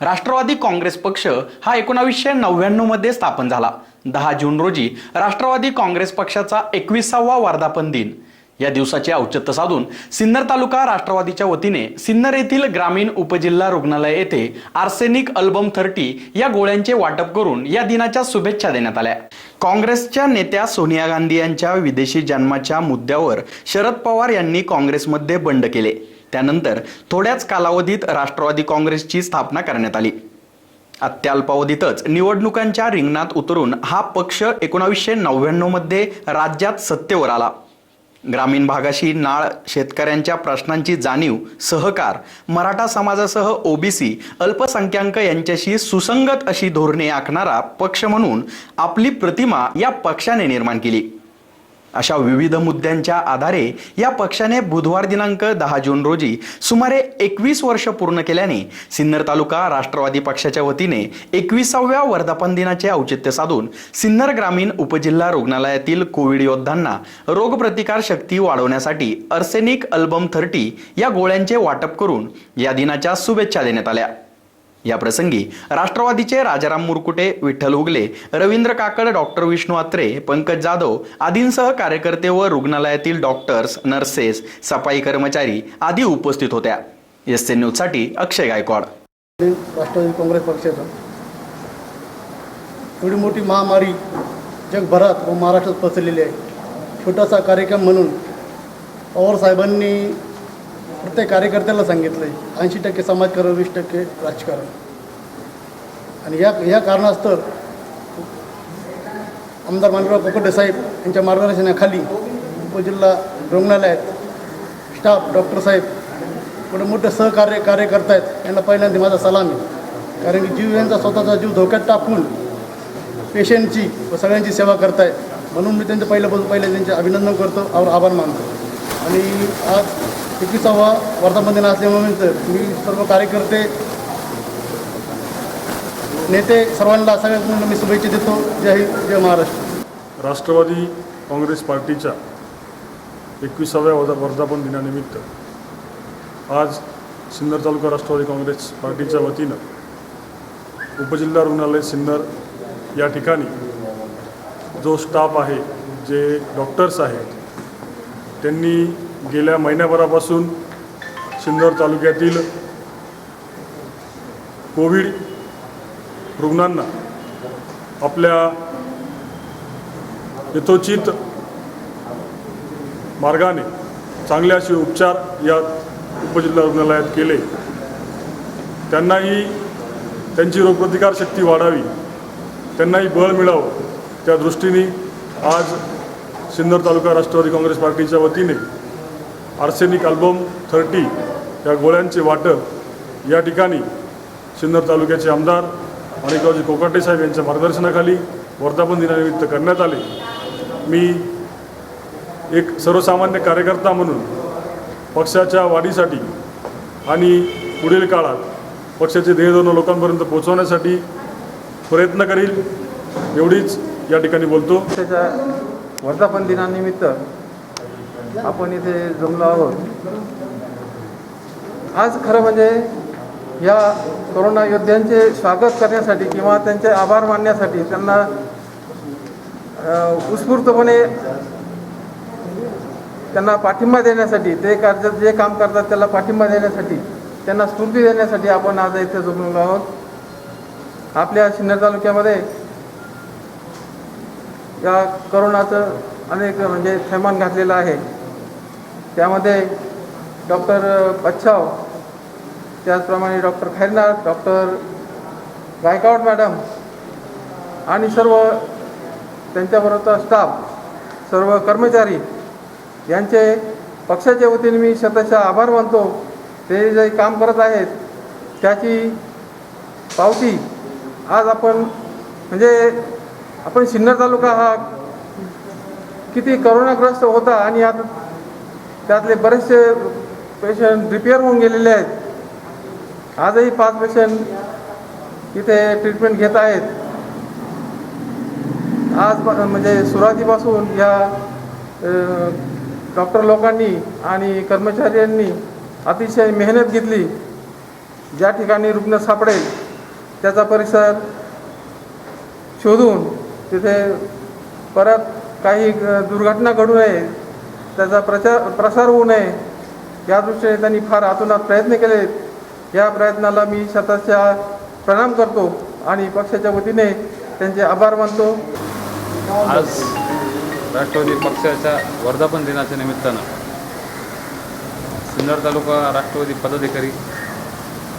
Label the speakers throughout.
Speaker 1: राष्ट्रवादी काँग्रेस पक्ष हा एकोणावीसशे नव्याण्णवमध्ये स्थापन झाला. दहा जून रोजी राष्ट्रवादी काँग्रेस पक्षाचा एकविसावा वर्धापन दिन. या दिवसाचे औचित्य साधून सिन्नर तालुका राष्ट्रवादीच्या वतीने सिन्नर येथील ग्रामीण उपजिल्हा रुग्णालय येथे आर्सेनिक अल्बम थर्टी या गोळ्यांचे वाटप करून या दिनाच्या शुभेच्छा देण्यात आल्या. काँग्रेसच्या नेत्या सोनिया गांधी यांच्या विदेशी जन्माच्या मुद्द्यावर शरद पवार यांनी काँग्रेसमध्ये बंड केले. त्यानंतर थोड्याच कालावधीत राष्ट्रवादी काँग्रेसची स्थापना करण्यात आली. अत्याल्पावधीतच निवडणुकांच्या रिंगणात उतरून हा पक्ष एकोणावीसशे नव्याण्णवमध्ये राज्यात सत्तेवर आला. ग्रामीण भागाशी नाळ शेतकऱ्यांच्या प्रश्नांची जाणीव सहकार मराठा समाजासह ओबीसी अल्पसंख्याक यांच्याशी सुसंगत अशी धोरणे आखणारा पक्ष म्हणून आपली प्रतिमा या पक्षाने निर्माण केली. अशा विविध मुद्द्यांच्या आधारे या पक्षाने बुधवार दिनांक दहा जून रोजी सुमारे एकवीस वर्ष पूर्ण केल्याने सिन्नर तालुका राष्ट्रवादी पक्षाच्या वतीने एकविसाव्या वर्धापन दिनाचे औचित्य साधून सिन्नर ग्रामीण उपजिल्हा रुग्णालयातील कोविड योद्धांना रोगप्रतिकार शक्ती वाढवण्यासाठी अर्सेनिक अल्बम थर्टी या गोळ्यांचे वाटप करून या दिनाच्या शुभेच्छा देण्यात आल्या. या प्रसंगी राष्ट्रवादीचे राजाराम मुरकुटे विठ्ठल उगले रवींद्र काकड डॉक्टर विष्णू अत्रे पंकज जाधव आदींसह कार्यकर्ते व रुग्णालयातील डॉक्टर्स नर्सेस सफाई कर्मचारी आदी उपस्थित होत्या. एस एन न्यूजसाठी अक्षय गायकवाड.
Speaker 2: राष्ट्रवादी काँग्रेस पक्षाचा. एवढी मोठी महामारी जगभरात व महाराष्ट्रात पसरलेली आहे. छोटासा कार्यक्रम म्हणून पवार साहेबांनी प्रत्येक कार्यकर्त्याला सांगितलं आहे ऐंशी टक्के समाजकारण वीस टक्के राजकारण आणि या या कारणास्तव आमदार मानकराव कोकटे साहेब यांच्या मार्गदर्शनाखाली उपजिल्हा रुग्णालयात स्टाफ डॉक्टर साहेब एवढं मोठं सहकार्य कार्य करतायत यांना पहिल्यांदा माझा सलाम आहे. कारण की जीव यांचा स्वतःचा जीव धोक्यात टाकून पेशंटची व सगळ्यांची सेवा करतायत. म्हणून मी त्यांचं पहिल्यापासून पहिले त्यांचे अभिनंदन करतो और आभार मानतो. आणि आज एकविसावा वर्धापन दिन असल्यामुळे मी सर्व कार्यकर्ते नेते सर्वांना सगळ्यांना मी शुभेच्छा देतो. जय हिंद जय महाराष्ट्र.
Speaker 3: राष्ट्रवादी काँग्रेस पार्टीच्या एकविसाव्या वर्धा वर्धापन दिनानिमित्त आज सिन्नर तालुका राष्ट्रवादी काँग्रेस पार्टीच्या वतीनं उपजिल्हा रुग्णालय सिन्नर या ठिकाणी जो स्टाफ आहे जे डॉक्टर्स आहेत त्यांनी गेल्या महिन्याभरापासून सिन्नर तालुक्यातील कोविड रुग्णांना आपल्या यथोचित मार्गाने चांगले असे उपचार या उपजिल्हा रुग्णालयात केले. त्यांनाही त्यांची रोगप्रतिकार शक्ती वाढावी त्यांनाही बळ मिळावं त्या दृष्टीने आज सिन्नर तालुका राष्ट्रवादी काँग्रेस पार्टीच्या वतीने आर्सेनिक अल्बम थर्टी या गोळ्यांचे वाटप या ठिकाणी सिन्नर तालुक्याचे आमदार माणिकरावजी कोकाटे साहेब यांच्या मार्गदर्शनाखाली वर्धापन दिनानिमित्त करण्यात आले. मी एक सर्वसामान्य कार्यकर्ता म्हणून पक्षाच्या वाढीसाठी आणि पुढील काळात पक्षाचे ध्येयधोरण लोकांपर्यंत पोहोचवण्यासाठी प्रयत्न करील एवढीच या ठिकाणी बोलतो.
Speaker 4: त्याच्या वर्धापन दिनानिमित्त आपण इथे जमलो आहोत. आज खरं म्हणजे या कोरोना योद्ध्यांचे स्वागत करण्यासाठी किंवा त्यांचे आभार मानण्यासाठी त्यांना उत्स्फूर्तपणे त्यांना पाठिंबा देण्यासाठी ते कार्य जे काम करतात त्याला पाठिंबा देण्यासाठी त्यांना स्फूर्ती देण्यासाठी आपण आज इथे जमलेलो आहोत. आपल्या सिन्नर तालुक्यामध्ये या करोनाचं अनेक म्हणजे थैमान घातलेलं आहे. त्यामध्ये डॉक्टर बच्छाव त्याचप्रमाणे doctor Khairnath doctor Gaikwad madam आणि सर्व त्यांच्याबरोबरचा स्टाफ सर्व कर्मचारी यांचे पक्षाच्या वतीने मी शतशः आभार मानतो. ते जे काम करत आहेत त्याची पावती आज आपण म्हणजे आपण सिन्नर तालुका हा किती करोनाग्रस्त होता आणि आता त्यातले बरेचसे पेशंट रिपेअर होऊन गेलेले आहेत. आजही पाच पेशंट इथे ट्रीटमेंट घेत आहेत. आज प- म्हणजे सुरुवातीपासून या डॉक्टर लोकांनी आणि कर्मचाऱ्यांनी अतिशय मेहनत घेतली. ज्या ठिकाणी रुग्ण सापडेल त्याचा परिसर शोधून तिथे परत काही दुर्घटना घडू नये त्याचा प्रचार प्रसार होऊ नये. या दृष्टीने त्यांनी फार आतुनात प्रयत्न केले या प्रयत्नाला मी स्वतःच्या प्रणाम करतो आणि पक्षाच्या वतीने त्यांचे आभार मानतो.
Speaker 5: आज राष्ट्रवादी पक्षाच्या वर्धापन दिनाच्या निमित्तानं सिन्नर तालुका राष्ट्रवादी पदाधिकारी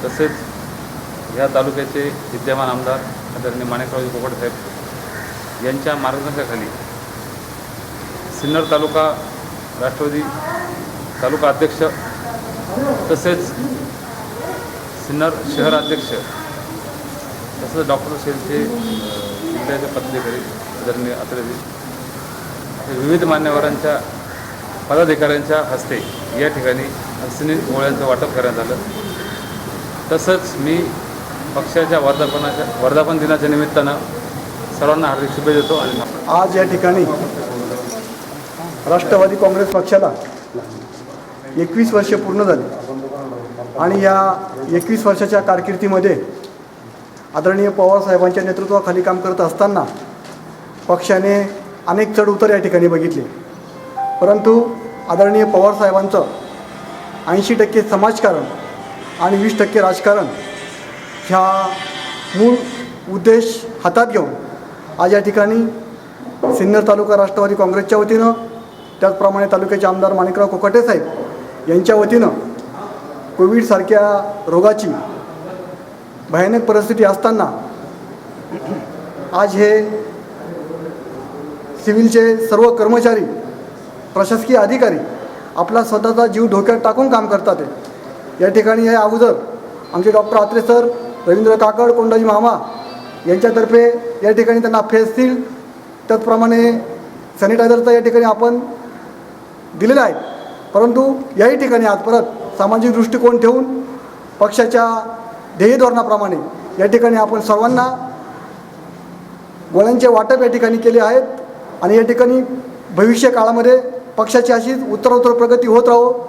Speaker 5: तसेच या तालुक्याचे विद्यमान आमदार आदरणीय माणिकरावजी कोकड साहेब यांच्या मार्गदर्शनाखाली सिन्नर तालुका राष्ट्रवादी तालुका अध्यक्ष तसेच सिन्नर शहर अध्यक्ष तसंच डॉक्टर सेलचे जिल्ह्याचे पदाधिकारी आदरणीय अत्रेजी हे विविध मान्यवरांच्या पदाधिकाऱ्यांच्या हस्ते या ठिकाणी ऑक्सिजन गोळ्यांचं वाटप करण्यात आलं. तसंच मी पक्षाच्या वर्धापनाच्या वर्धापन दिनाच्या निमित्तानं सर्वांना हार्दिक शुभेच्छा देतो आणि
Speaker 2: आज या ठिकाणी राष्ट्रवादी काँग्रेस पक्षाला एकवीस वर्षे पूर्ण झाली. आणि या एकवीस वर्षाच्या कारकिर्दीमध्ये आदरणीय पवारसाहेबांच्या नेतृत्वाखाली काम करत असताना पक्षाने अनेक चढउतार या ठिकाणी बघितले. परंतु आदरणीय पवारसाहेबांचं ऐंशी टक्के समाजकारण आणि वीस टक्के राजकारण ह्या मूळ उद्देश हातात घेऊन आज या ठिकाणी सिन्नर तालुका राष्ट्रवादी काँग्रेसच्या वतीनं त्याचप्रमाणे तालुक्याचे आमदार माणिकराव कोकाटे साहेब यांच्या वतीनं कोविडसारख्या रोगाची भयानक परिस्थिती असताना आज हे सिव्हिलचे सर्व कर्मचारी प्रशासकीय अधिकारी आपला स्वतःचा जीव धोक्यात टाकून काम करतात या ठिकाणी हे अगोदर आमचे डॉक्टर आत्रे सर रवींद्र काकड कोंडाजी मामा यांच्यातर्फे या ठिकाणी त्यांना फेस सील त्याचप्रमाणे सॅनिटायझरचा या ठिकाणी आपण दिलेला आहे परंतु याही ठिकाणी आज परत सामाजिक दृष्टिकोन ठेवून पक्षाच्या ध्येय धोरणाप्रमाणे या ठिकाणी आपण सर्वांना गोळ्यांचे वाटप या ठिकाणी केले आहेत आणि या ठिकाणी भविष्य काळामध्ये पक्षाची अशीच उत्तरोत्तर प्रगती होत राहो.